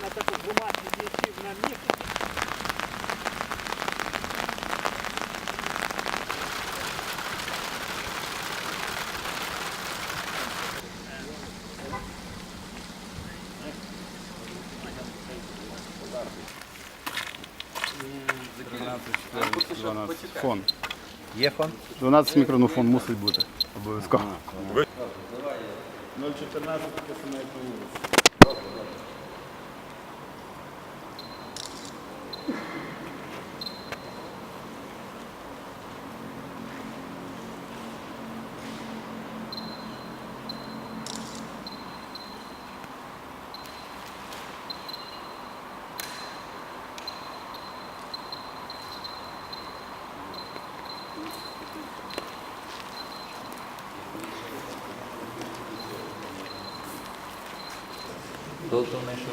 заборона також громадських діячів на місці. Фон. Є фон? 12 мікрофон мусить бути. Обов'язково. 0,14 таке саме як на вулиці. Тобто не що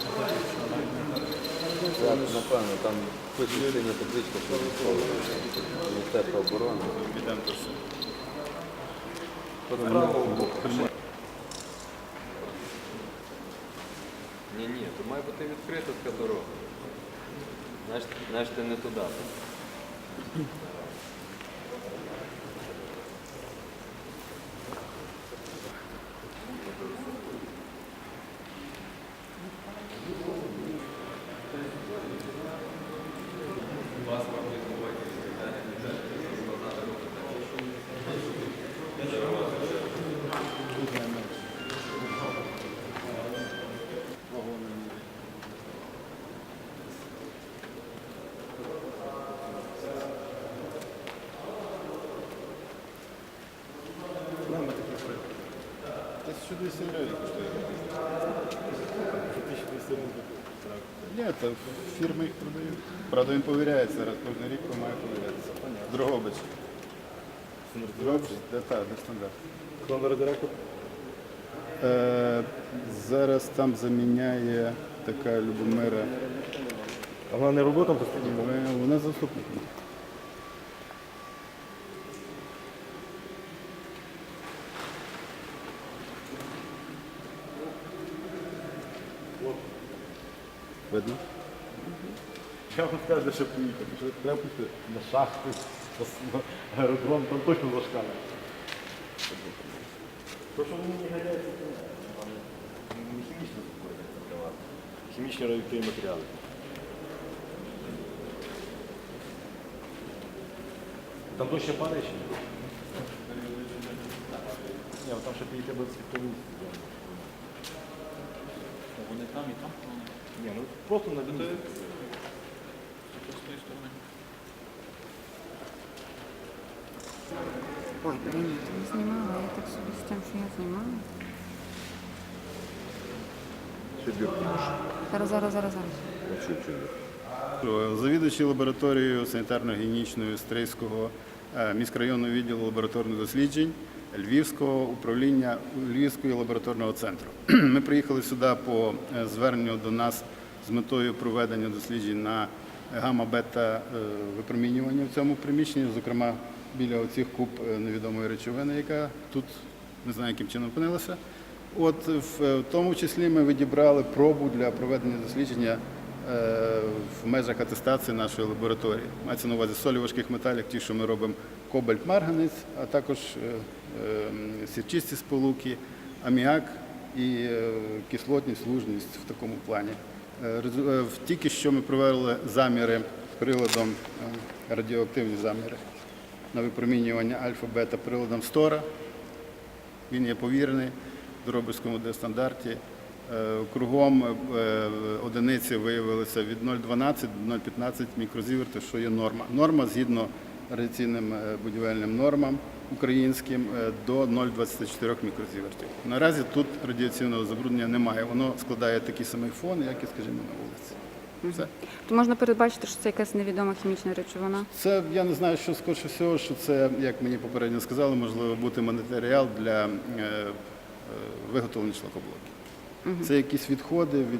Так, напевно, там хоч синя табличка, що Міністерство оборони. То. Ні, ні, то має бути відкрита така дорога. Знаєш, ти не туди. Тисячу 200 гривень коштує. Ні, то фірми їх продають. Правда, він повіряється раз кожен рік, має повірятися. Дрогобич. Дрогобич? Так, де стандарт. Номер директор? Е, зараз там заміняє така Любомира. А вона не робота постійно? Е, Вона заступником. Видно? Я вам скажу, ще поїхати. Що треба піти на шахти, на аеродром, там точно зашкали. То, що вони не гадяться, то не хімічно закривати. Хімічні радіоактивні матеріали. Там дощ ще падає чи ні? Ні, там ще підійти без світову. Вони там і там. Ні, ну просто на люди. Ой, блін, я не знімала, я так собі з тим, що я знімала. Зараз, зараз, зараз, зараз. Завідувачі лабораторією санітарно-гігієнічної Стрийського е, міськрайонного відділу лабораторних досліджень Львівського управління Львівського лабораторного центру. Ми приїхали сюди по е, зверненню до нас з метою проведення досліджень на гамма-бета е, випромінювання в цьому приміщенні, зокрема біля оцих куб е, невідомої речовини, яка тут не знаю, яким чином опинилася. От в тому числі ми відібрали пробу для проведення дослідження в межах атестації нашої лабораторії. Мається на увазі солі важких металів, ті, що ми робимо кобальт марганець, а також сірчисті сполуки, аміак і е, кислотність, лужність в такому плані. Е, е, Тільки що ми провели заміри приладом радіоактивні заміри на випромінювання альфа-бета приладом Стора. Він є повірений в Доробівському стандарті. Е, Кругом одиниці виявилися від 0,12 до 0,15 мікрозіверти, що є норма. Норма згідно радіаційним е, будівельним нормам українським е, до 0,24 мікрозівертів. Наразі тут радіаційного забруднення немає. Воно складає такий самий фон, як і, скажімо, на вулиці. Все. То можна передбачити, що це якась невідома хімічна речовина. Це я не знаю, що скорше всього, що це, як мені попередньо сказали, можливо бути матеріал для е, е, виготовлення шлакоблоків. Це якісь відходи від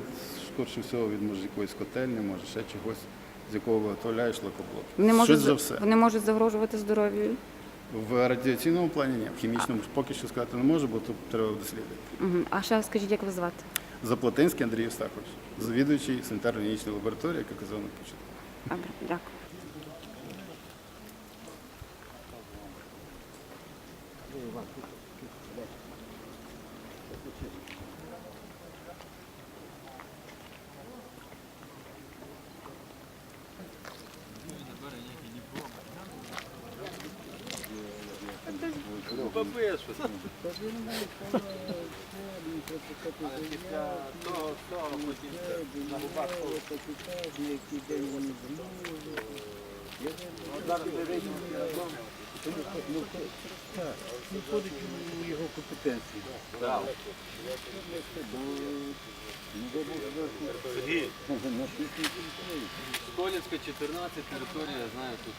скорше всього від може якоїсь котельні, може ще чогось, з якого виготовляєш лакоблоки. Вони можуть, за все. вони можуть загрожувати здоров'ю. В радіаційному плані ні, в хімічному ж поки що сказати не можу, бо тут треба дослідити. Мгм. А ще скажіть, як ви звати? Заплатинський Андрій Остахович, завідуючий санітарно-гігієнічної лабораторії, яка казав на початку. Добре, дякую. побив щось. Після. Ну, входить у його компетенції. Сергій, Столівська, 14, територія, я знаю, тут